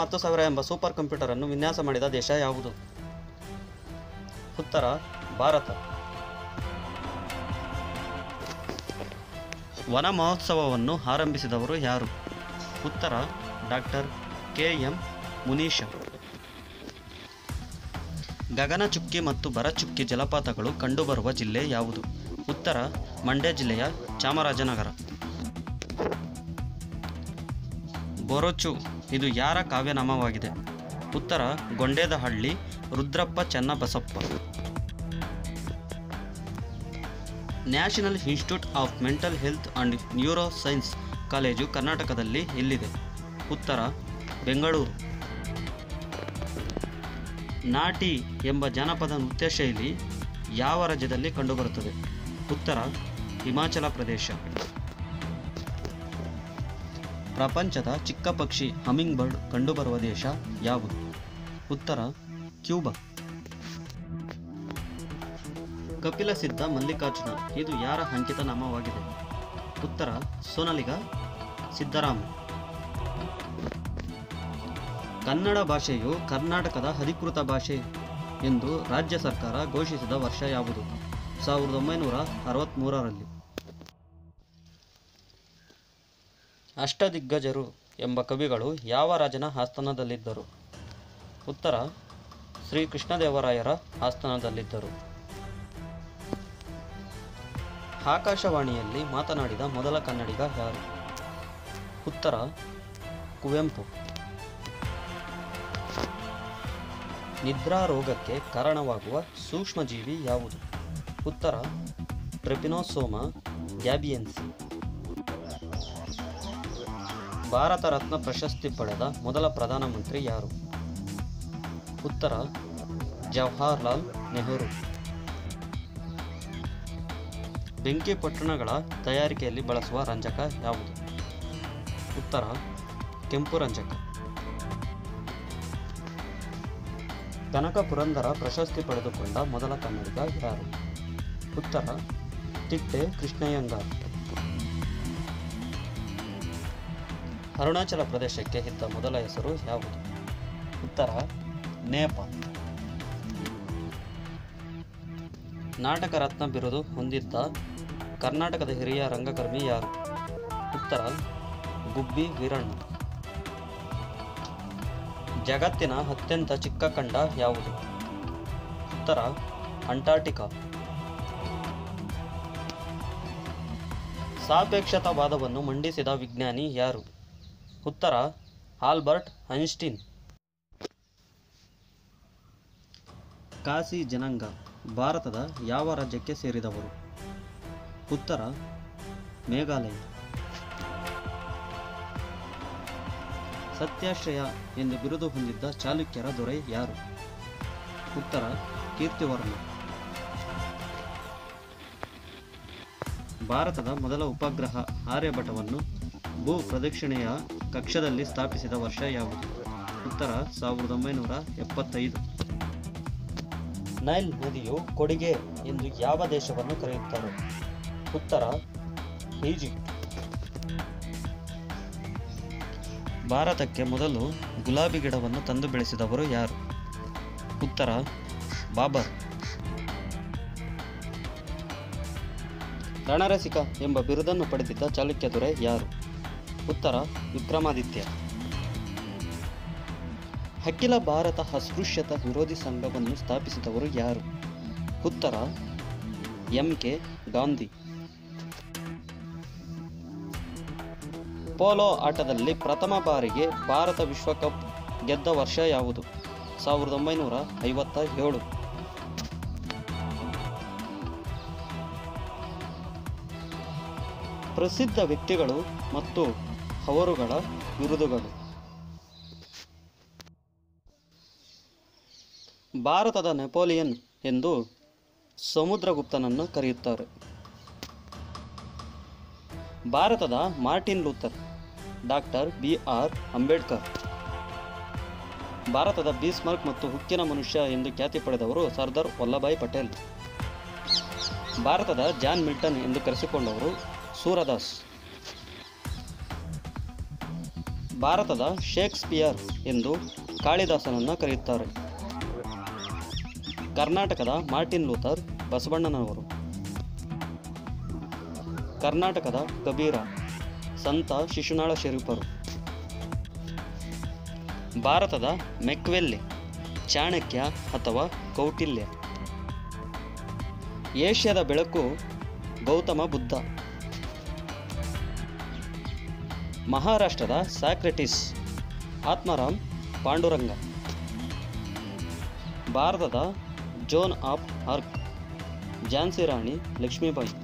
ಹತ್ತು ಸಾವಿರ ಎಂಬ ಸೂಪರ್ ಕಂಪ್ಯೂಟರ್ ಅನ್ನು ವಿನ್ಯಾಸ ಮಾಡಿದ ದೇಶ ಯಾವುದು? ಉತ್ತರ, ಭಾರತ. ವನ ಮಹೋತ್ಸವವನ್ನು ಆರಂಭಿಸಿದವರು ಯಾರು? ಉತ್ತರ, doctor K M Munisha. Gaganachukki ಮತ್ತು ಬರಚುಕ್ಕಿ ಜಲಪಾತಗಳು ಕಂಡುಬರುವ ಜಿಲ್ಲೆ ಯಾವುದು? ಉತ್ತರ, ಮಂಡ್ಯ ಜಿಲ್ಲೆಯ ಚಾಮರಾಜನಗರ. ಬೊರಚು, ಇದು ಯಾರ ಕಾವ್ಯನಾಮವಾಗಿದೆ? ಉತ್ತರ, Gondedahalli, Rudrappa Channabasappa. National institute of mental health and neuroscience college ಕರ್ನಾಟಕದಲ್ಲಿ ಎಲ್ಲಿದೆ? ಉತ್ತರ, ಬೆಂಗಳೂರು. ನಾಟಿ ಎಂಬ ಜಾನಪದ ನೃತ್ಯ ಶೈಲಿ ಯಾವ ರಾಜ್ಯದಲ್ಲಿ ಕಂಡುಬರುತ್ತದೆ? ಉತ್ತರ, ಹಿಮಾಚಲ ಪ್ರದೇಶ. ಪ್ರಪಂಚದ ಚಿಕ್ಕ ಪಕ್ಷಿ ಹಮಿಂಗ್ ಬರ್ಡ್ ಕಂಡುಬರುವ ದೇಶ ಯಾವುದು? ಉತ್ತರ, ಕ್ಯೂಬಾ. ಕಪಿಲ ಸಿದ್ಧ ಮಲ್ಲಿಕಾರ್ಜುನ, ಇದು ಯಾರ ಅಂಕಿತ ನಾಮವಾಗಿದೆ? ಉತ್ತರ, ಸೋನಲಿಗ ಸಿದ್ದರಾಮ ಕನ್ನಡ ಭಾಷೆಯು ಕರ್ನಾಟಕದ ಅಧಿಕೃತ ಭಾಷೆ ಎಂದು ರಾಜ್ಯ ಸರ್ಕಾರ ಘೋಷಿಸಿದ ವರ್ಷ ಯಾವುದು? ಸಾವಿರದ ಒಂಬೈನೂರ ಅರವತ್ತ್ಮೂರರಲ್ಲಿ ಅಷ್ಟದಿಗ್ಗಜರು ಎಂಬ ಕವಿಗಳು ಯಾವ ರಾಜನ ಆಸ್ಥಾನದಲ್ಲಿದ್ದರು? ಉತ್ತರ ಶ್ರೀ ಕೃಷ್ಣದೇವರಾಯರ ಆಸ್ಥಾನದಲ್ಲಿದ್ದರು. ಆಕಾಶವಾಣಿಯಲ್ಲಿ ಮಾತನಾಡಿದ ಮೊದಲ ಕನ್ನಡಿಗ ಯಾರು? ಉತ್ತರ, ಕುವೆಂಪು. ನಿದ್ರಾ ರೋಗಕ್ಕೆ ಕಾರಣವಾಗುವ ಸೂಕ್ಷ್ಮಜೀವಿ ಯಾವುದು? ಉತ್ತರ, ಟ್ರೆಪಿನೋಸೋಮ, ಗ್ಯಾಬಿಯನ್ಸಿ. ಭಾರತ ರತ್ನ ಪ್ರಶಸ್ತಿ ಪಡೆದ ಮೊದಲ ಪ್ರಧಾನಮಂತ್ರಿ ಯಾರು? ಉತ್ತರ, ಜವಾಹರ್ಲಾಲ್ ನೆಹರು. ಬೆಂಕಿ ಪೊಟ್ಟಣಗಳ ತಯಾರಿಕೆಯಲ್ಲಿ ಬಳಸುವ ರಂಜಕ ಯಾವುದು? ಉತ್ತರ, ಕೆಂಪು ರಂಜಕ. ಕನಕ ಪುರಂದರ ಪ್ರಶಸ್ತಿ ಪಡೆದುಕೊಂಡ ಮೊದಲ ಕನ್ನಡಿಗ ಯಾರು? ಉತ್ತರ ತಿಟ್ಟೆ ಕೃಷ್ಣಯ್ಯಂಗಾರ್. ಅರುಣಾಚಲ ಪ್ರದೇಶಕ್ಕೆ ಇದ್ದ ಮೊದಲ ಹೆಸರು ಯಾವುದು? ಉತ್ತರ ನೇಪಾಲ್ ನಾಟಕ ರತ್ನ ಬಿರುದು ಹೊಂದಿದ್ದ ಕರ್ನಾಟಕದ ಹಿರಿಯ ರಂಗಕರ್ಮಿ ಯಾರು? ಉತ್ತರ, ಗುಬ್ಬಿ ವೀರಣ್ಣ. ಜಗತ್ತಿನ ಅತ್ಯಂತ ಚಿಕ್ಕ ಖಂಡ ಯಾವುದು? ಉತ್ತರ, ಅಂಟಾರ್ಟಿಕಾ. ಸಾಪೇಕ್ಷತಾವಾದವನ್ನು ಮಂಡಿಸಿದ ವಿಜ್ಞಾನಿ ಯಾರು? ಉತ್ತರ, ಆಲ್ಬರ್ಟ್ ಐನ್ಸ್ಟೀನ್. ಕಾಸಿ ಜನಾಂಗ, ಭಾರತದ ಯಾವ ರಾಜ್ಯಕ್ಕೆ ಸೇರಿದವರು? ಉತ್ತರ, ಮೇಘಾಲಯ. ಸತ್ಯಾಶ್ರಯ ಎಂದು ಬಿರುದು ಹೊಂದಿದ್ದ ಚಾಲುಕ್ಯರ ದೊರೆ ಯಾರು? ಉತ್ತರ, ಕೀರ್ತಿವರ್ಮ. ಭಾರತದ ಮೊದಲ ಉಪಗ್ರಹ ಆರ್ಯಭಟವನ್ನು ಭೂ ಪ್ರದಕ್ಷಿಣೆಯ ಕಕ್ಷದಲ್ಲಿ ಸ್ಥಾಪಿಸಿದ ವರ್ಷ ಯಾವುದು? ಉತ್ತರ ಸಾವಿರದ ಒಂಬೈನೂರ ಎಪ್ಪತ್ತೈದು. ನೈಲ್ ನದಿಯು ಕೊಡುಗೆ ಎಂದು ಯಾವ ದೇಶವನ್ನು ಕರೆಯುತ್ತಾರೆ? ಉತ್ತರ, ಈಜಿಪ್ಟ್. ಭಾರತಕ್ಕೆ ಮೊದಲು ಗುಲಾಬಿ ಗಿಡವನ್ನು ತಂದು ಬೆಳೆಸಿದವರು ಯಾರು? ಉತ್ತರ, ಬಾಬರ್. ರಣರಸಿಕ ಎಂಬ ಬಿರುದನ್ನು ಪಡೆದಿದ್ದ ಚಾಲುಕ್ಯ ದೊರೆ ಯಾರು? ಉತ್ತರ ವಿಕ್ರಮಾದಿತ್ಯ. ಅಖಿಲ ಭಾರತ ಅಸ್ಪೃಶ್ಯತಾ ವಿರೋಧಿ ಸಂಘವನ್ನು ಸ್ಥಾಪಿಸಿದವರು ಯಾರು? ಉತ್ತರ ಎಂ ಕೆ ಗಾಂಧಿ. ಪೋಲೋ ಆಟದಲ್ಲಿ ಪ್ರಥಮ ಬಾರಿಗೆ ಭಾರತ ವಿಶ್ವಕಪ್ ಗೆದ್ದ ವರ್ಷ ಯಾವುದು? ಸಾವಿರದ ಒಂಬೈನೂರ ಐವತ್ತ ಏಳು. ಪ್ರಸಿದ್ಧ ವ್ಯಕ್ತಿಗಳು ಮತ್ತು ಅವರುಗಳ ಬಿರುದುಗಳು. ಭಾರತದ ನೆಪೋಲಿಯನ್ ಎಂದು ಸಮುದ್ರಗುಪ್ತನನ್ನು ಕರೆಯುತ್ತಾರೆ. ಭಾರತದ Martin Luther, doctor B R Ambedkar. ಭಾರತದ ಬೀಸ್ಮಾರ್ಕ್ ಮತ್ತು ಹುಕ್ಕಿನ ಮನುಷ್ಯ ಎಂದು ಖ್ಯಾತಿ ಪಡೆದವರು ಸರ್ದಾರ್ ವಲ್ಲಭಾಯ್ ಪಟೇಲ್. ಭಾರತದ ಜಾನ್ ಮಿಲ್ಟನ್ ಎಂದು ಕರೆಸಿಕೊಂಡವರು ಸೂರದಾಸ್. ಭಾರತದ ಶೇಕ್ಸ್ಪಿಯರ್ ಎಂದು ಕಾಳಿದಾಸನನ್ನು ಕರೆಯುತ್ತಾರೆ. ಕರ್ನಾಟಕದ ಮಾರ್ಟಿನ್ ಲೂಥರ್ ಬಸವಣ್ಣನವರು. ಕರ್ನಾಟಕದ ಕಬೀರ ಸಂತ ಶಿಶುನಾಳ ಶರೀಫರು. ಭಾರತದ ಮೆಕ್ವೆಲ್ಲೆ ಚಾಣಕ್ಯ ಅಥವಾ ಕೌಟಿಲ್ಯ. ಏಷ್ಯಾದ ಬೆಳಕು ಗೌತಮ ಬುದ್ಧ. ಮಹಾರಾಷ್ಟ್ರದ ಸ್ಯಾಕ್ರೆಟಿಸ್ ಆತ್ಮರಾಮ್ ಪಾಂಡುರಂಗ. ಭಾರತದ Joan of Arc, Jhansi Rani Lakshmibai.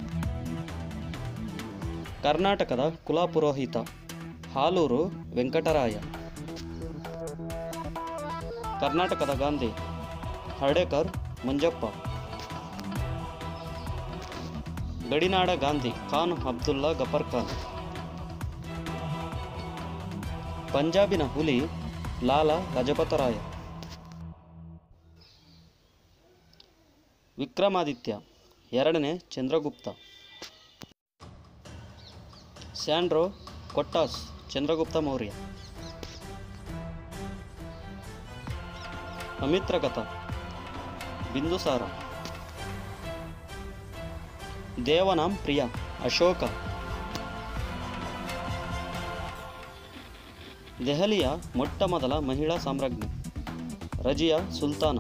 ಕರ್ನಾಟಕದ ಕುಲಪುರೋಹಿತ, ಹಾಲೂರು ವೆಂಕಟರಾಯ. ಕರ್ನಾಟಕದ ಗಾಂಧಿ, ಹರ್ಡೇಕರ್ ಮಂಜಪ್ಪ. ಗಡಿನಾಡ ಗಾಂಧಿ ಖಾನ್ ಅಬ್ದುಲ್ಲಾ ಗಫರ್ ಖಾನ್. ಪಂಜಾಬಿನ ಹುಲಿ ಲಾಲಾ ಲಜಪತರಾಯ ವಿಕ್ರಮಾದಿತ್ಯ, ಎರಡನೇ ಚಂದ್ರಗುಪ್ತ. ಸ್ಯಾಂಡ್ರೋ ಕೊಟ್ಟಾಸ್, ಚಂದ್ರಗುಪ್ತ ಮೌರ್ಯ. ಅಮಿತ್ರಗತ ಬಿಂದುಸಾರ ದೇವನಾಂ ಪ್ರಿಯ, ಅಶೋಕ. ದೆಹಲಿಯ ಮೊಟ್ಟ ಮೊದಲ ಮಹಿಳಾ ಸಾಮ್ರಾಜ್ಞಿ ರಜಿಯಾ ಸುಲ್ತಾನ.